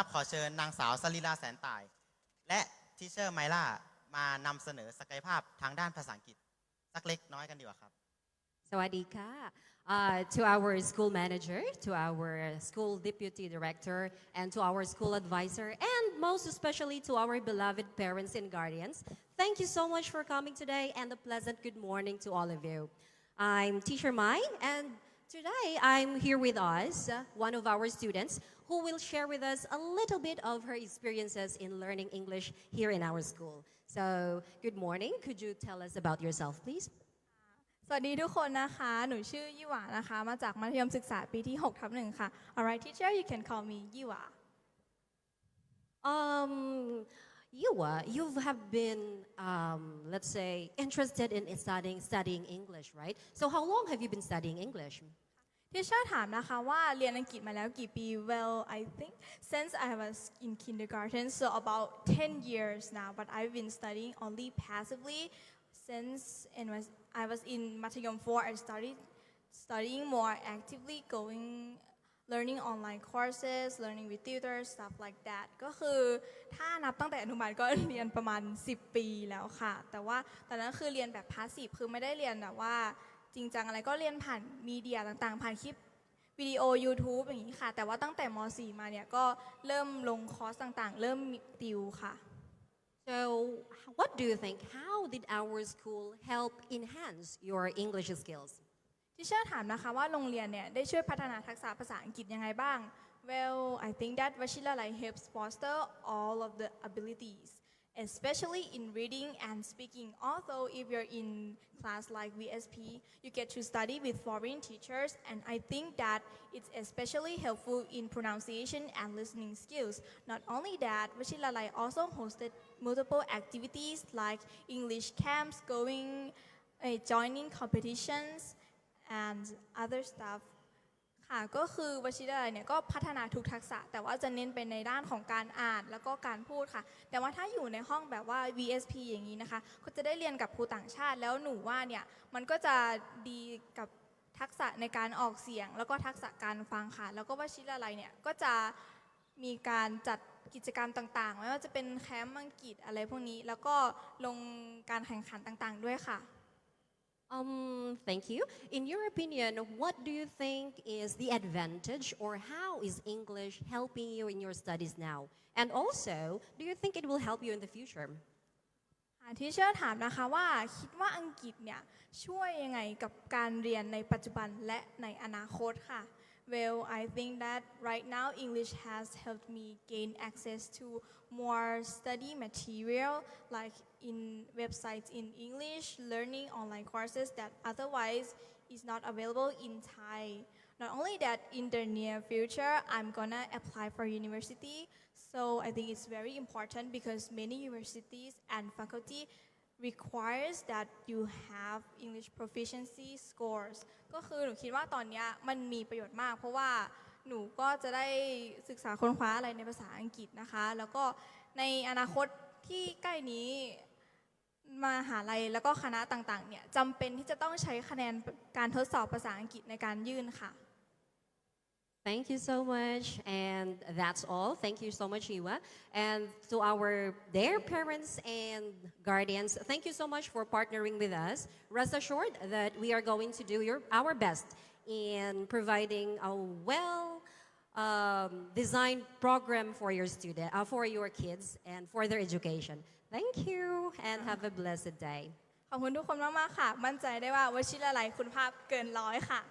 ครับ ขอเชิญนางสาวสลิลาแสนต่าย และทิเชอร์ไมล่ามานำเสนอศักยภาพทางด้านภาษาอังกฤษ สักเล็กน้อยกันดีกว่าครับ Sawadika. Uh, to our school manager, to our school deputy director, and to our school advisor, and most especially to our beloved parents and guardians, thank you so much for coming today and a pleasant good morning to all of you. I'm Teacher Mai, and today I'm here with us, uh, one of our students, who will share with us a little bit of her experiences in learning English here in our school. So, good morning. Could you tell us about yourself, please? สวัสดีทุกคนนะคะ หนูชื่อยี่หวานะคะ มาจากมัธยมศึกษาปีที่6ทับหนึ่งค่ะ Alright teacher you can call me ยี่หวา Um, you uh, you have been, um, let's say, interested in studying studying English, right? So how long have you been studying English? ที่ชาถามนะคะว่าเรียนอังกฤษมาแล้วกี่ปี Well I think since I was in kindergarten so about 10 years now but I've been studying only passively since and was I was in มัธยม 4 I started studying more actively going learning online courses learning with tutors stuff like that ก็คือถ้านับตั้งแต่อนุบาลก็เรียนประมาณ 10 ปีแล้วค่ะ แต่ว่าตอนนั้นคือเรียนแบบพาสซีฟคือไม่ได้เรียนแบบว่า จริงจังอะไรก็เรียนผ่านมีเดียต่างๆ ผ่านคลิปวิดีโอ YouTube อย่างนี้ค่ะ แต่ว่าตั้งแต่ม .4 มาเนี่ยก็เริ่มลงคอร์สต่างๆ เริ่มติวค่ะ So, what do you think? How did our school help enhance your English skills? ที่เชื่อถามนะคะว่าโรงเรียนเนี่ยได้ช่วยพัฒนาทักษะภาษาอังกฤษยังไงบ้าง Well I think that Vashilalai helps foster all of the abilities especially in reading and speaking although if you're in class like VSP you get to study with foreign teachers and I think that it's especially helpful in pronunciation and listening skills not only that Vashilalai also hosted multiple activities like English camps going uh, joining competitions and other stuff ค่ะก็คือวชิรอะไรเนี่ยก็พัฒนาทุกทักษะ แต่ว่าจะเน้นไปในด้านของการอ่านแล้วก็การพูดค่ะ แต่ว่าถ้าอยู่ในห้องแบบว่า VSP อย่างนี้นะคะ ก็จะได้เรียนกับครูต่างชาติแล้วหนูว่าเนี่ยมันก็จะดีกับทักษะในการออกเสียง แล้วก็ทักษะการฟังค่ะ แล้วก็วชิรอะไรเนี่ยก็จะมีการจัดกิจกรรมต่างๆ ไม่ว่าจะเป็นแคมป์อังกฤษอะไรพวกนี้ แล้วก็ลงการแข่งขันต่างๆ ด้วยค่ะ Um, thank you. In your opinion, what do you think is the advantage or how is English helping you in your studies now? And also, do you think it will help you in the future? ค่ะที่เชื่อถามนะคะว่าคิดว่าอังกฤษเนี่ยช่วยยังไงกับการเรียนในปัจจุบันและในอนาคตค่ะ well I think that right now English has helped me gain access to more study material like in websites in English learning online courses that otherwise is not available in Thai. Not only that in the near future I'm gonna apply for university. So I think it's very important because many universities and faculty requires that you have English proficiency scores ก็คือหนูคิดว่าตอนนี้มันมีประโยชน์มาก เพราะว่าหนูก็จะได้ศึกษาค้นคว้าอะไรในภาษาอังกฤษนะคะ แล้วก็ในอนาคตที่ใกล้นี้มาหาลัยแล้วก็คณะต่างๆเนี่ยจำเป็นที่จะต้องใช้คะแนนการทดสอบภาษาอังกฤษในการยื่นค่ะ Thank you so much, and that's all. Thank you so much, Iwa. And to our dear parents and guardians, thank you so much for partnering with us. Rest assured that we are going to do your, our best in providing a well um, designed program for your student, uh, for your kids, and for their education. Thank you, and have a blessed day. ขอบคุณทุกคนมาก ๆ ค่ะ มั่นใจได้ว่าวชิรไลยคุณภาพเกินร้อยค่ะ